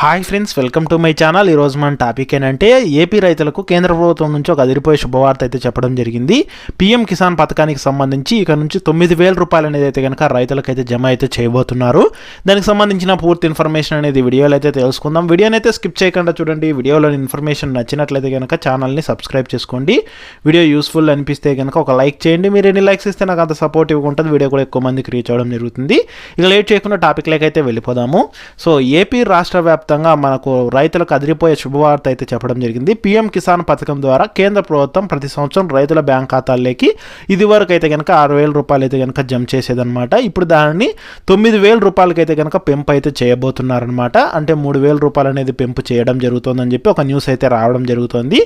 Hi friends welcome to my channel. ఈరోజు మన topic ఏంటంటే ఏపీ రైతులకు కేంద్ర ప్రభుత్వం నుంచి ఒక అదిరిపోయే శుభవార్త అయితే చెప్పడం జరిగింది. పీఎం కిసాన్ పథకానికి సంబంధించి ఇక నుంచి తొమ్మిది వేల రూపాయలు అనేది అయితే కనుక రైతులకైతే జమ అయితే చేయబోతున్నారు. దానికి సంబంధించిన పూర్తి ఇన్ఫర్మేషన్ అనేది వీడియోలో అయితే తెలుసుకుందాం. వీడియోని అయితే స్కిప్ చేయకుండా చూడండి. వీడియోలోని ఇన్ఫర్మేషన్ నచ్చినట్లయితే కనుక ఛానల్ని సబ్స్క్రైబ్ చేసుకోండి. వీడియో యూస్ఫుల్ అనిపిస్తే కనుక ఒక లైక్ చేయండి. మీరు ఎన్ని లైక్స్ ఇస్తే నాకు అంత సపోర్టివ్గా ఉంటుంది. వీడియో కూడా ఎక్కువ మందికి రీచ్ అవ్వడం జరుగుతుంది. ఇక లేట్ చేయకుండా టాపిక్ అయితే వెళ్ళిపోదాము. సో ఏపీ రాష్ట్ర వ్యాప్తంగా మనకు రైతులకు అదిరిపోయే శుభవార్త అయితే చెప్పడం జరిగింది. పీఎం కిసాన్ పథకం ద్వారా కేంద్ర ప్రభుత్వం ప్రతి సంవత్సరం రైతుల బ్యాంక్ ఖాతాల్లోకి ఇది వరకు అయితే కనుక ఆరు వేల రూపాయలు అయితే కనుక జమ చేసేదనమాట ఇప్పుడు దానిని తొమ్మిది వేల రూపాయలకైతే కనుక పెంపు అయితే చేయబోతున్నారనమాట అంటే మూడు వేల రూపాయలు అనేది పెంపు చేయడం జరుగుతుందని చెప్పి ఒక న్యూస్ అయితే రావడం జరుగుతుంది.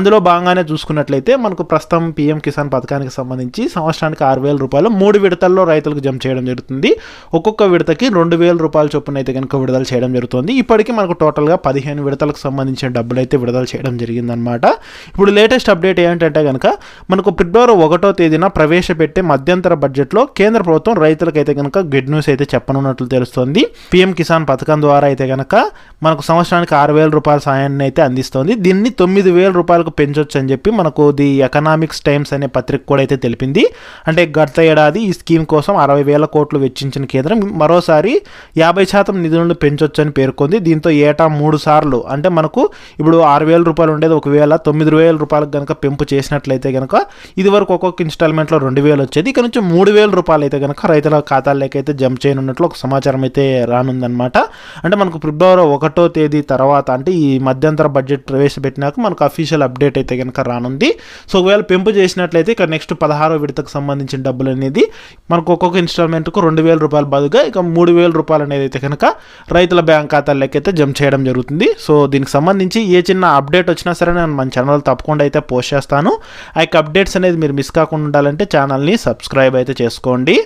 అందులో భాగంగానే చూసుకున్నట్లయితే మనకు ప్రస్తుతం పీఎం కిసాన్ పథకానికి సంబంధించి సంవత్సరానికి ఆరు వేల రూపాయలు మూడు విడతల్లో రైతులకు జమ చేయడం జరుగుతుంది. ఒక్కొక్క విడతకి రెండు వేల రూపాయల చొప్పున అయితే కనుక విడుదల చేయడం జరుగుతుంది. ఇప్పటికీ మనకు టోటల్గా పదిహేను విడతలకు సంబంధించిన డబ్బులు అయితే విడుదల చేయడం జరిగిందనమాట ఇప్పుడు లేటెస్ట్ అప్డేట్ ఏంటంటే కనుక మనకు ఫిబ్రవరి ఒకటో తేదీన ప్రవేశపెట్టే మధ్యంతర బడ్జెట్లో కేంద్ర ప్రభుత్వం రైతులకైతే కనుక గుడ్ న్యూస్ అయితే చెప్పనున్నట్లు తెలుస్తోంది. పీఎం కిసాన్ పథకం ద్వారా అయితే కనుక మనకు సంవత్సరానికి ఆరు వేల రూపాయల సాయాన్ని అయితే అందిస్తోంది. దీన్ని తొమ్మిది వేల రూపాయలకు పెంచొచ్చు అని చెప్పి మనకు ది ఎకనామిక్స్ టైమ్స్ అనే పత్రిక కూడా అయితే తెలిపింది. అంటే గత ఏడాది ఈ స్కీమ్ కోసం అరవై వేల కోట్లు వెచ్చించిన కేంద్రం మరోసారి యాభై శాతం నిధులను పెంచొచ్చు అని పేర్కొంది. దీంతో ఏటా మూడు సార్లు. అంటే మనకు ఇప్పుడు ఆరు వేల రూపాయలు ఉండేది ఒకవేళ తొమ్మిది వేల రూపాయలకు కనుక పెంపు చేసినట్లయితే కనుక ఇది వరకు ఒక్కొక్క ఇన్స్టాల్మెంట్లో రెండు వేలు వచ్చేది. ఇక నుంచి మూడు వేల రూపాయలు అయితే కనుక రైతుల ఖాతాల్లోకి అయితే జమ చేయనున్నట్లు ఒక సమాచారం అయితే రానుందనమాట అంటే మనకు ఫిబ్రవరి ఒకటో తేదీ తర్వాత అంటే ఈ మధ్యంతర బడ్జెట్ ప్రవేశపెట్టినాక మనకు అఫీషియల్ అప్డేట్ అయితే కనుక రానుంది. సో ఒకవేళ పెంపు చేసినట్లయితే ఇక నెక్స్ట్ పదహారో విడతకు సంబంధించిన డబ్బులు అనేది మనకు ఒక్కొక్క ఇన్స్టాల్మెంట్కు రెండు వేల రూపాయల బదులుగా ఇక మూడు వేల రూపాయలు అనేది అయితే కనుక రైతుల బ్యాంక్ ఖాతాల్లోకి అయితే జంప్ చేయడం జరుగుతుంది. సో దీనికి సంబంధించి ఏ చిన్న అప్డేట్ వచ్చినా సరే నేను మన ఛానల్ తప్పకుండా అయితే పోస్ట్ చేస్తాను. ఆ యొక్క అప్డేట్స్ అనేది మీరు మిస్ కాకుండా ఉండాలంటే ఛానల్ని సబ్స్క్రైబ్ అయితే చేసుకోండి.